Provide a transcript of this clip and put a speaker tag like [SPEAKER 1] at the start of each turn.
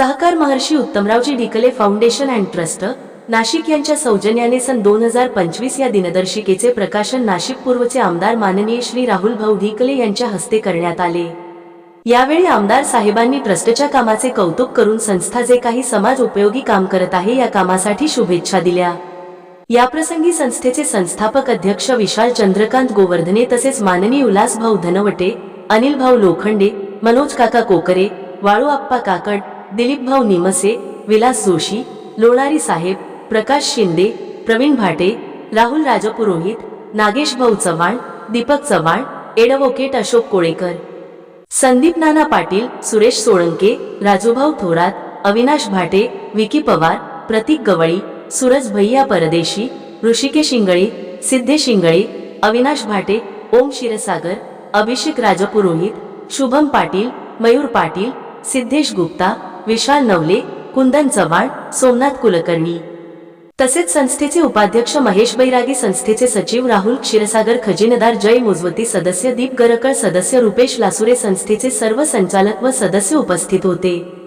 [SPEAKER 1] सहकार महर्षी Uttamraoji Dhikale foundation and trust Nashik यांच्या सौजन्याने सन दोन हजार पंचवीस या दिनदर्शिकेचे प्रकाशन नाशिक पूर्वचे आमदार माननीय श्री राहुल भाऊ ढिकले यांच्या हस्ते करण्यात आले. यावेळी आमदार साहेबांनी ट्रस्टच्या कामाचे कौतुक करून संस्था जे काही समाज उपयोगी काम करत आहे या कामासाठी शुभेच्छा दिल्या. याप्रसंगी संस्थेचे संस्थापक अध्यक्ष विशाल चंद्रकांत गोवर्धने तसेच माननीय उल्हास भाऊ धनवटे अनिल भाऊ लोखंडे मनोज काका कोकरे वाळू आप्पा काकड दिलीपभाऊ निमसे विलास जोशी लोणारी साहेब प्रकाश शिंदे प्रवीण भाटे राहुल राजपुरोहित नागेश भाऊ चव्हाण दीपक चव्हाण एडवोकेट अशोक कोळेकर. संदीप नाना पाटील सुरेश सोळंके राजूभाऊ थोरात अविनाश भाटे विकी पवार प्रतीक गवळी सूरज भैया परदेशी ऋषिकेश शिंगळे सिद्धेश शिंगळे अविनाश भाटे ओम क्षीरसागर अभिषेक राजपुरोहित शुभम पाटील मयूर पाटील सिद्धेश गुप्ता विशाल नवले कुंदन चव्हाण सोमनाथ कुलकर्णी. तसेच संस्थेचे उपाध्यक्ष महेश बैरागी संस्थेचे सचिव राहुल क्षीरसागर खजिनदार जय मुजवती सदस्य दीप गरकळ सदस्य रुपेश लासुरे संस्थेचे सर्व संचालक व सदस्य उपस्थित होते.